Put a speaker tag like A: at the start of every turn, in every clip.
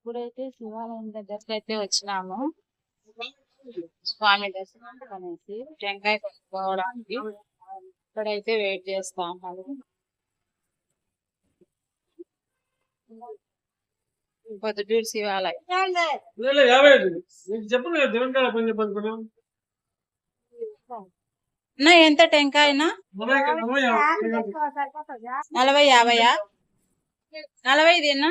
A: ఇప్పుడైతే శివాలయం దగ్గరికి అయితే వచ్చినాము. స్వామి దర్శనం అనేసి టెంకాయ కొనుక్కోవడానికి ఇక్కడైతే వెయిట్ చేస్తా ఉన్నాము. పొద్దుటూరు శివాలయం. అన్న ఎంత టెంకాయనా?
B: నలభై యాభై.
A: నలభై యాభైయా నలభై ఇదేనా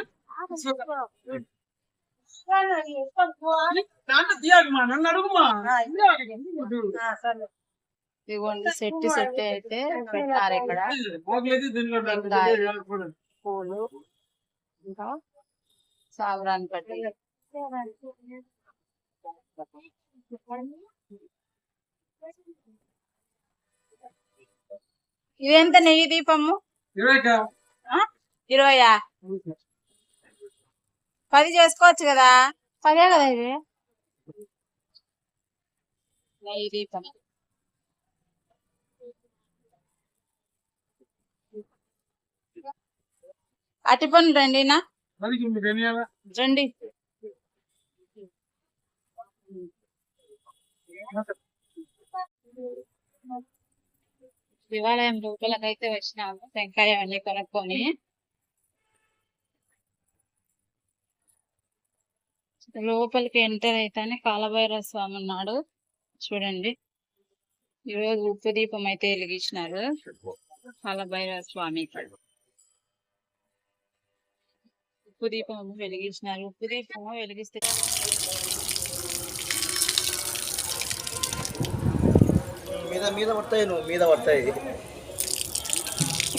A: ఇదిగోండి సెట్ సెట్ అయితే పెట్టారు ఇక్కడ. పూలు ఇంకా సాబ్రాన్ పట్టి ఇదెంత నెయ్యి దీపము?
B: ఇరవై?
A: ఇరవయా? పది చేసుకోవచ్చు కదా? పదే కదా ఇది? అట్టి పనులు
B: పదికి మీకు ఎన్ని ఇవ్వాలా?
A: రండి. శివాలయం లోపలకైతే వచ్చినాము టెంకాయ అన్ని కొనుక్కొని. లోపలికి ఎంటర్ అయితేనే కాలభైరవ స్వామి ఉన్నాడు చూడండి. ఈరోజు ఉప్పు దీపం అయితే వెలిగించినారు. కాలభైరవ స్వామి ఉప్పు దీపం వెలిగించినారు. ఉప్పు దీపం వెలిగిస్తే
C: మీద మీద పడతాయి నువ్వు మీద పడతాయి.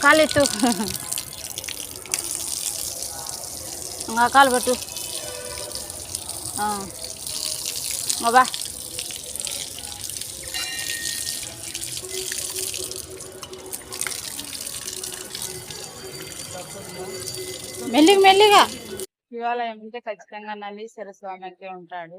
A: కాలెత్తు ఇంకా కాలు పెట్టు. ఆ. ఇంకా బా. మెల్లిగా మెల్లిగా. శివాలయం అంటే ఖచ్చితంగా నల్లీశ్వర స్వామి అయితే ఉంటాడు.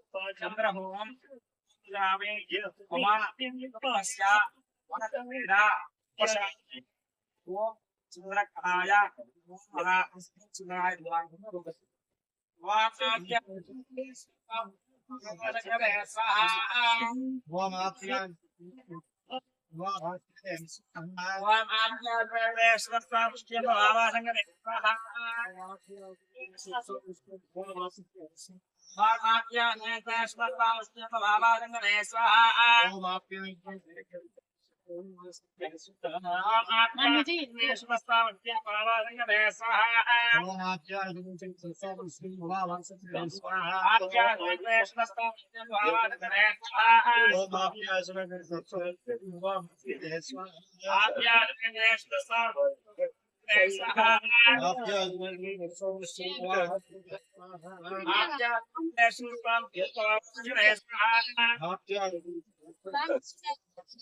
D: चंद्रहोम लावे होमा पस्या वनक्रीडा पशामि ओम चंद्रकाय महा चंद्राय द्वारम वाचाद्य स्वाहा स्वाहा स्वाहा ఓం చంద్రకాయ మహా చంద్రాయ వాసాఖ్య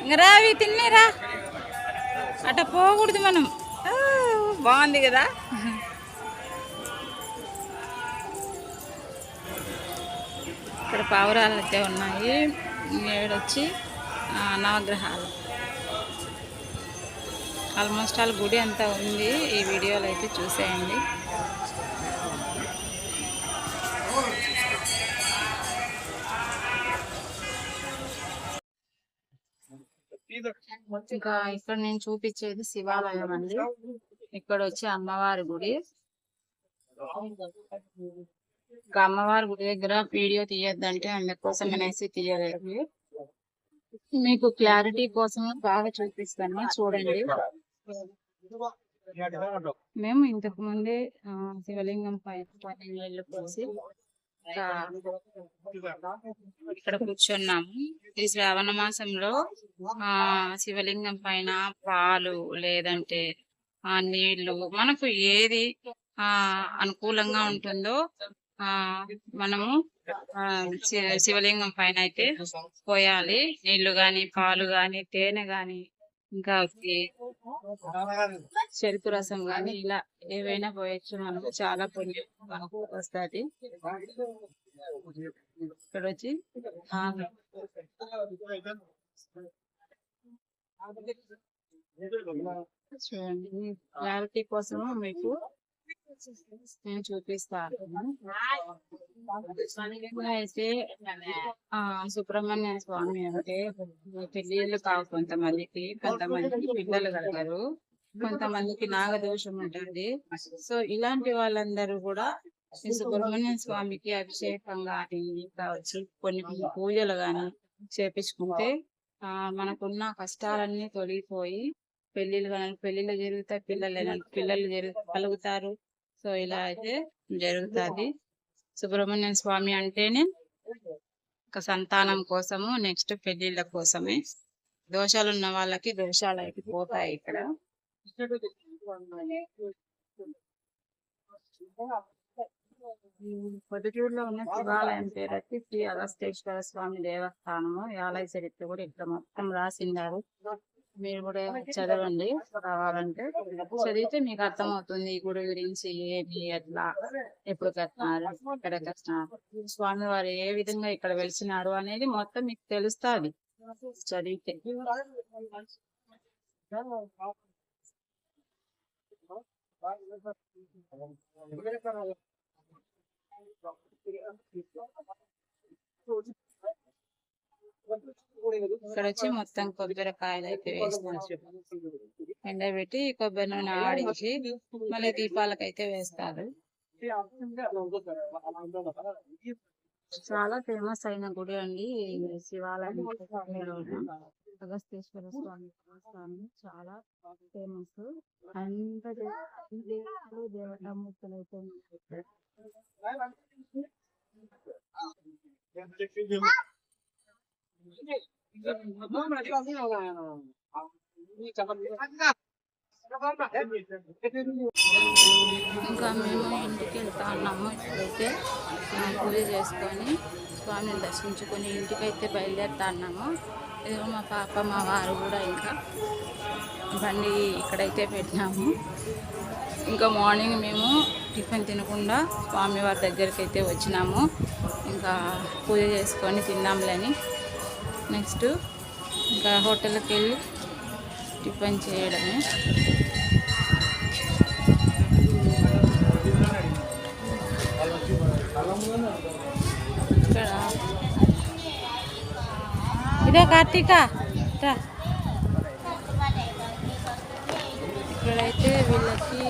A: ఇంకా రావి తిన్నీరా అట పోకూడదు మనం. బాగుంది కదా? ఇక్కడ పావురాలు అయితే ఉన్నాయి. ఏడొచ్చి ఆ, నవగ్రహాలు. ఆల్మోస్ట్ ఆల్ గుడి అంతా ఉంది. ఈ వీడియోలో అయితే చూసేయండి. ఇంకా ఇక్కడ నేను చూపించేది శివాలయం అండి. ఇక్కడ వచ్చి అమ్మవారి గుడి. ఇంకా అమ్మవారి గుడి దగ్గర వీడియో తీయొద్దంటే అందుకోసం అనేసి తీయలేదు. మీకు క్లారిటీ కోసం బాగా చూపిస్తాను. చూడండి. మేము ఇంతకు ముందే శివలింగం పైన నీళ్ళు పోసి ఇక్కడ కూర్చున్నాము. ఈ శ్రావణ మాసంలో ఆ శివలింగం పైన పాలు లేదంటే ఆ నీళ్ళు మనకు ఏది ఆ అనుకూలంగా ఉంటుందో ఆ మనము శివలింగం పైన అయితే పోయాలి. నీళ్ళు గాని పాలు గాని తేనె గాని ఇంకా చెరుకు రసం కానీ ఇలా ఏవైనా పోయచ్చు మనకు. చాలా పుణ్యం. మనకు వస్తుంది. ఇక్కడ వచ్చి చూడండి క్లారిటీ కోసం మీకు? నేను చూపిస్తాను అయితే ఆ సుబ్రహ్మణ్య స్వామి అంటే పెళ్ళిళ్ళు కావు కొంతమందికి కొంతమందికి పిల్లలు కలగరు కొంతమందికి నాగదోషం ఉంటుంది సో ఇలాంటి వాళ్ళందరూ కూడా ఈ సుబ్రహ్మణ్య స్వామికి అభిషేకం కానీ కావచ్చు కొన్ని కొన్ని పూజలు కానీ చేపించుకుంటే ఆ మనకున్న కష్టాలన్నీ తొలగిపోయి పెళ్ళిళ్ళు కానీ పెళ్ళిళ్ళు జరుగుతాయి పిల్లలు పిల్లలు జరుగు కలుగుతారు సో ఇలా అయితే జరుగుతుంది. సుబ్రహ్మణ్యం స్వామి అంటేనే ఒక సంతానం కోసము నెక్స్ట్ పెళ్ళిళ్ళ కోసమే. దోషాలు ఉన్న వాళ్ళకి దోషాలు అయితే పోతాయి ఇక్కడ. పొద్దుటూరులో ఉన్న శివాలయం పేరు వచ్చి శ్రీ అగస్తేశ్వర స్వామి దేవస్థానము ఆలయ చరిత్ర కూడా ఇక్కడ మొత్తం రాసిండారు. మీరు కూడా చదవండి. కావాలంటే చదివితే మీకు అర్థమవుతుంది ఈ గుడి గురించి ఏమి ఎట్లా ఎప్పుడు కట్టినారు ఎక్కడ కట్టినారు స్వామి వారు ఏ విధంగా ఇక్కడ వెలిసినారు అనేది మొత్తం మీకు తెలుస్తుంది. చదివితే. ఇక్కడ వచ్చి మొత్తం కొబ్బరికాయలు అయితే వేస్తారు ఎండబెట్టి కొబ్బరి నూనె ఆడించి మళ్ళీ దీపాలకైతే వేస్తారు. చాలా ఫేమస్ అయిన గుడి అండి. శివాలయం అగస్తేశ్వర స్వామి స్వామి చాలా ఫేమస్. అంత దేవతలు దేవతామూర్తులు అయితే ఉన్నాయి. ఇంకా మేము ఇంటికి వెళ్తా ఉన్నాము ఇప్పుడైతే. పూజ చేసుకొని స్వామిని దర్శించుకొని ఇంటికైతే బయలుదేరుతా ఉన్నాము ఇదిగో మా పాప మా వారు కూడా ఇంకా బండి ఇక్కడైతే పెట్టినాము. ఇంకా మార్నింగ్ మేము టిఫిన్ తినకుండా స్వామివారి దగ్గరికి అయితే వచ్చినాము. ఇంకా పూజ చేసుకొని తిందాంలేని నెక్స్ట్ ఇంకా హోటల్కి వెళ్ళి టిఫిన్ చేయడమే. ఇక్కడ ఇదే కార్తీక ఇక్కడైతే వీళ్ళకి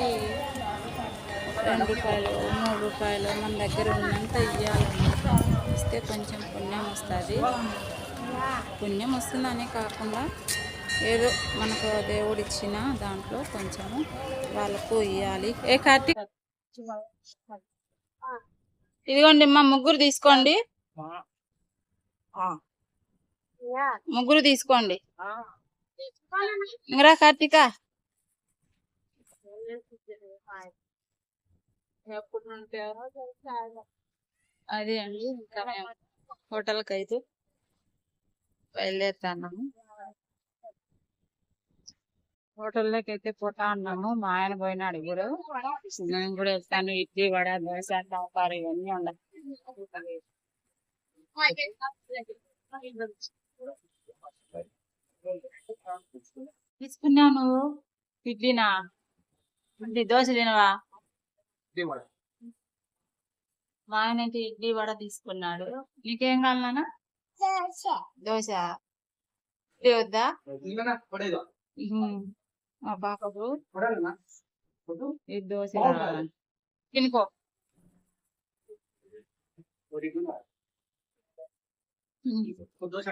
A: రెండు రూపాయలు మూడు రూపాయలు మన దగ్గర ఉన్నంత ఇవ్వాలన్నమాట ఇస్తే కొంచెం పుణ్యం వస్తుంది. పుణ్యం వస్తుందని కాకుండా ఏదో మనకు దేవుడు ఇచ్చిన దాంట్లో కొంచెము వాళ్ళకు ఇవ్వాలి ఏ కార్తీక్? ఇదిగోండి మా ముగ్గురు తీసుకోండి. ముగ్గురు తీసుకోండి. ఇంకరా కార్తీక. అదే అండి ఇంకా మేము హోటల్కి అయితే బయలుదేరుతున్నాము హోటల్లోకి అయితే పోతా ఉన్నాము. మా ఆయన పోయినాడు ఇప్పుడు. నేను కూడా వెళ్తాను. ఇడ్లీ వడ దోశ సాంబార్ ఇవన్నీ ఉండాలి తీసుకున్నావు నువ్వు? ఇడ్లీనా? ఇడ్లీ దోశ తినవా? మా ఆయన అయితే ఇడ్లీ వడ తీసుకున్నాడు. నీకేం కావాలన్నా దోశ. వద్దా. మా పాపకు. తినుకో.
D: దోశ